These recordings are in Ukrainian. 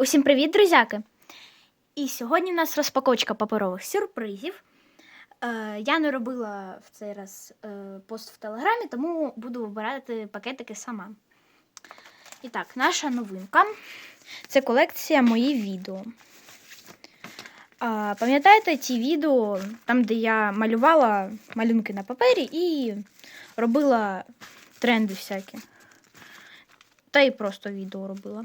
Усім привіт, друзяки! І сьогодні у нас розпаковочка паперових сюрпризів. Е, я не робила в цей раз е, пост в Телеграмі, тому буду вибирати пакетики сама. І так, наша новинка це колекція мої відео. А, пам'ятаєте ті відео, там, де я малювала малюнки на папері і робила тренди всякі. Та й просто відео робила.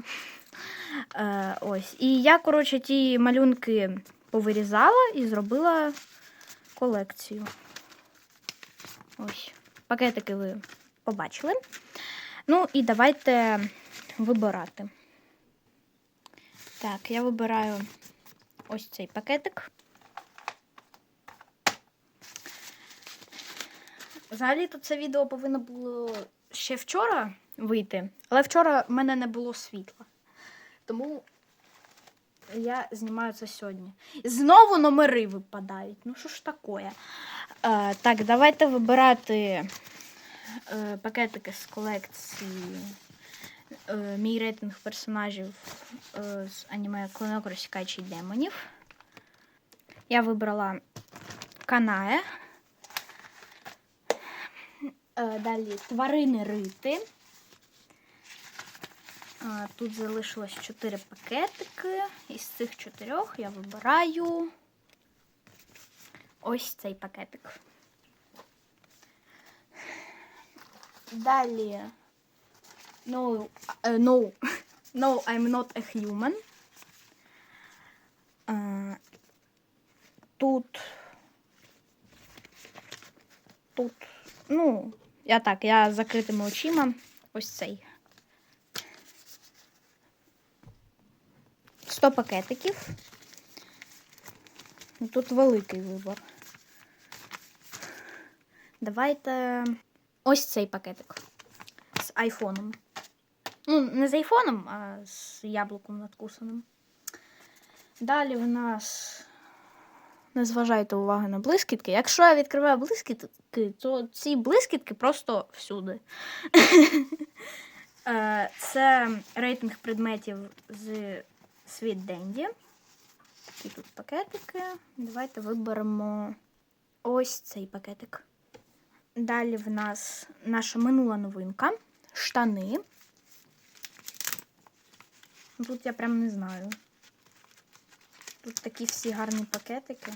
Е, ось. І я, коротше, ті малюнки повирізала і зробила колекцію. Ось. Пакетики ви побачили. Ну і давайте вибирати. Так, я вибираю ось цей пакетик. Взагалі тут це відео повинно було ще вчора вийти, але вчора в мене не було світла. Тому я знімаю це сьогодні. Знову номери випадають. Ну що ж таке? Е, так, давайте вибирати е, пакетики з колекції. Е, мій рейтинг персонажів е, з аніме Клинок розсікаючий демонів. Я вибрала Канае. Е, далі тварини рити. Тут залишилось 4 пакетики. Із цих чотирьох я вибираю ось цей пакетик. Далі. No, uh, no, no, I'm not a human. Тут. Тут. Ну, я так, я закритими очима. Ось цей. 100 пакетиків. Тут великий вибор. Давайте ось цей пакетик з айфоном. Ну, не з айфоном, а з яблуком надкусаним. Далі в нас. Не зважайте уваги на блискітки. Якщо я відкриваю блискітки, то ці блискітки просто всюди. Е, Це рейтинг предметів з Світ Денді. І тут пакетики. Давайте виберемо ось цей пакетик. Далі в нас наша минула новинка. Штани. Тут я прям не знаю. Тут такі всі гарні пакетики.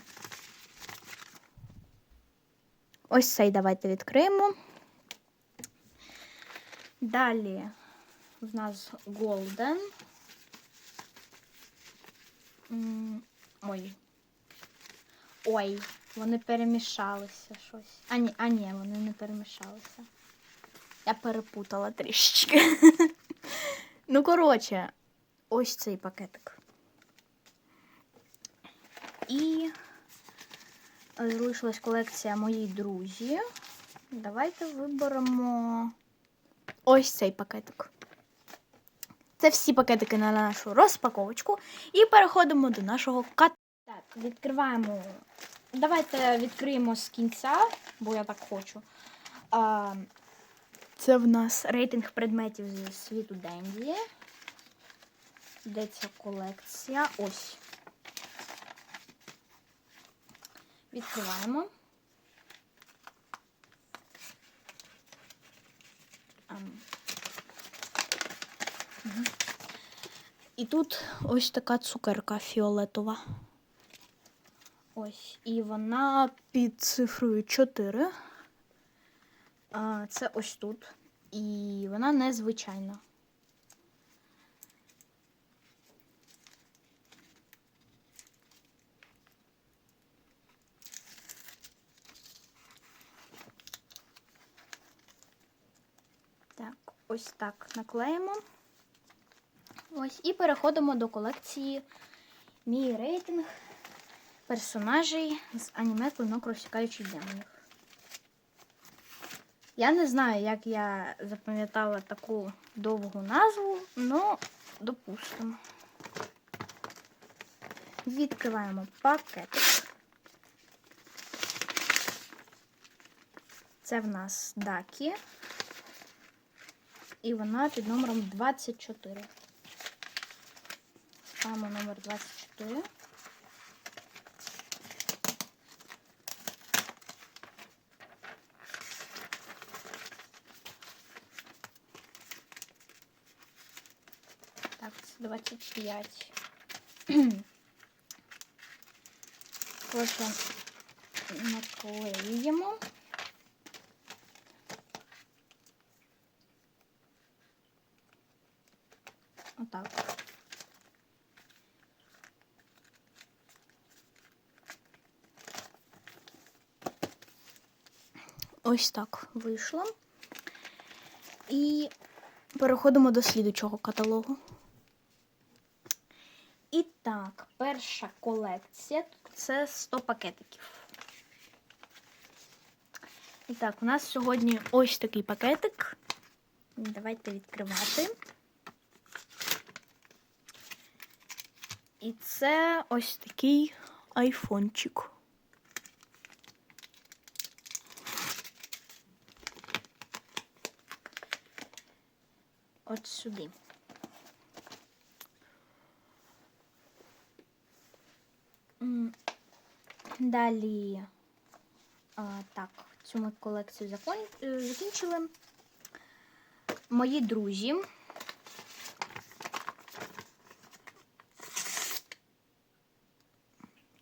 Ось цей давайте відкриємо. Далі в нас Golden. Ой. Ой, вони перемішалися щось. А ні, а ні, вони не перемішалися. Я перепутала трішечки. ну, коротше, ось цей пакетик. І залишилась колекція мої друзі. Давайте виберемо ось цей пакетик. Це всі пакетики на нашу розпаковочку. І переходимо до нашого кат. Так, відкриваємо. Давайте відкриємо з кінця, бо я так хочу. А, це в нас рейтинг предметів зі світу Денді. Де ця колекція? Ось. Відкриваємо. І тут ось така цукерка фіолетова. Ось. І вона під цифрою 4. А, Це ось тут. І вона незвичайна. Так, ось так наклеїмо. Ось, і переходимо до колекції Мій рейтинг персонажей з аніме Клинок розсікаючих демонів. Я не знаю, як я запам'ятала таку довгу назву, але допустимо. Відкриваємо пакетик. Це в нас Дакі. І вона під номером 24. Ставимо номер 24. Так, це 25. Потім наклеюємо. Отак. Ось так вийшло. І переходимо до слідучого каталогу. І так, перша колекція це 100 пакетиків. І так, у нас сьогодні ось такий пакетик. Давайте відкривати. І це ось такий айфончик. От сюди. Далі, а, так, цю ми колекцію закон... е, закінчили. Мої друзі.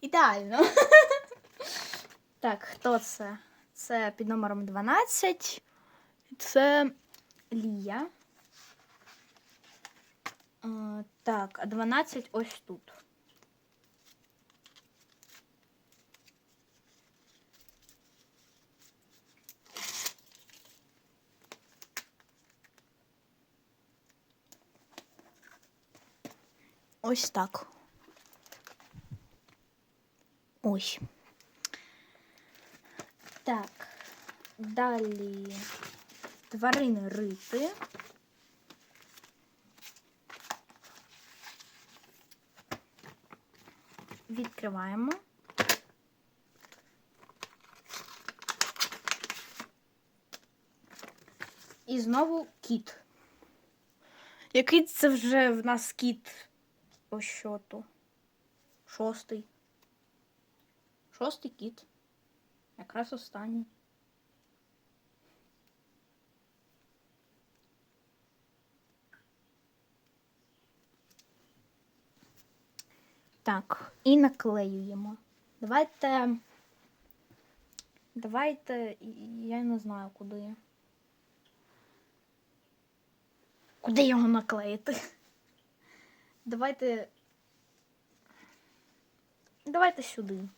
Ідеально. Так, хто це? Це під номером 12. Це Лія. Так, а 12 ось тут. Ось так. Ось. Так. Далі тварини рити. Відкриваємо. І знову кіт. Який це вже в нас кіт по щоту? Шостий. Шостий кіт. Якраз останній. Так, і наклеюємо. Давайте. Давайте. Я не знаю куди. Куди його наклеїти? Давайте. Давайте сюди.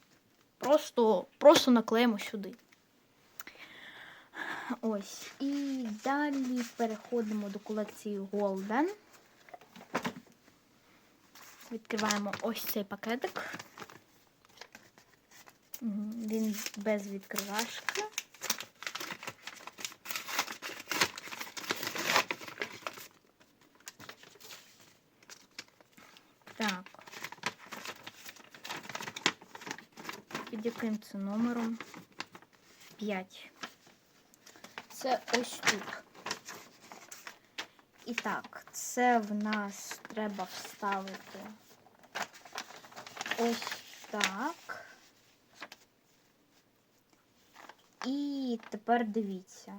Просто, просто наклеїмо сюди. Ось. І далі переходимо до колекції Golden. Відкриваємо ось цей пакетик. Він без відкривашки. Так. Під яким це номером? 5. Це ось тут. І так, це в нас треба вставити ось так. І тепер дивіться.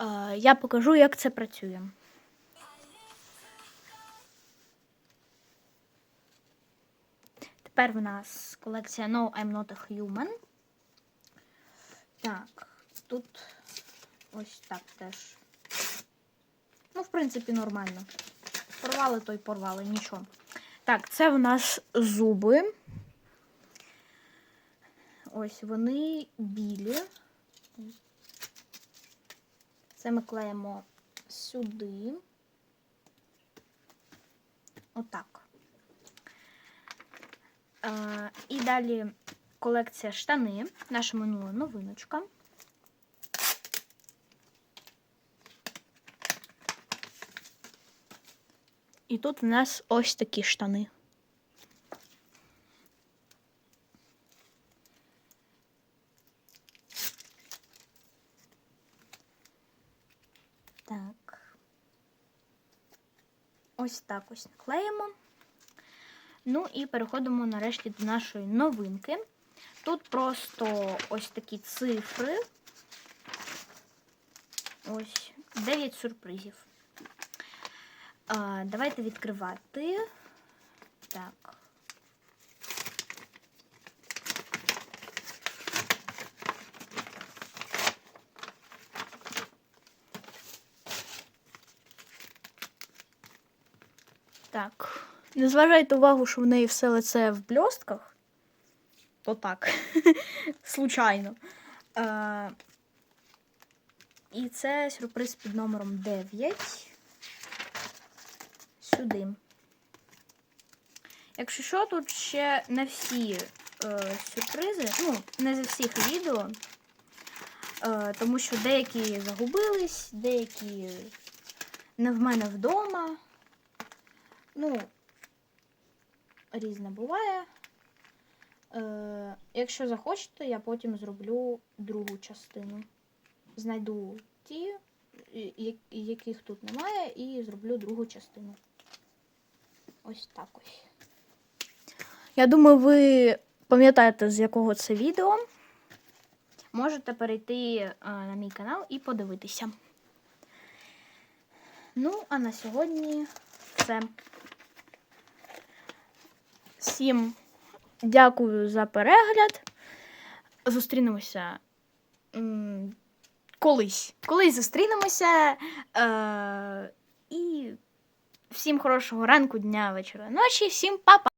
Е, Я покажу, як це працює. Тепер в нас колекція No I'm Not a Human. Так, тут ось так теж. Ну, в принципі, нормально. Порвали, то й порвали, нічого. Так, це в нас зуби. Ось вони білі. Це ми клеїмо сюди. Отак. Е, і далі колекція штани. Наша минула новиночка. І тут у нас ось такі штани. Так. Ось так ось наклеїмо. Ну і переходимо нарешті до нашої новинки. Тут просто ось такі цифри. Ось 9 сюрпризів. А, давайте відкривати. Так. Так. Не зважайте увагу, що в неї все лице в бльостках. То так. Случайно. Е, і це сюрприз під номером 9. Сюди. Якщо що, тут ще не всі е, сюрпризи, ну, не за всіх відео, е, тому що деякі загубились, деякі не в мене вдома. Ну, різне буває. Е, якщо захочете, я потім зроблю другу частину. Знайду ті, яких тут немає, і зроблю другу частину. Ось так ось. Я думаю, ви пам'ятаєте, з якого це відео. Можете перейти е, на мій канал і подивитися. Ну, а на сьогодні все. Всім дякую за перегляд. Зустрінемося колись. Колись зустрінемося. Е, і всім хорошого ранку, дня, вечора, ночі. Всім па-па!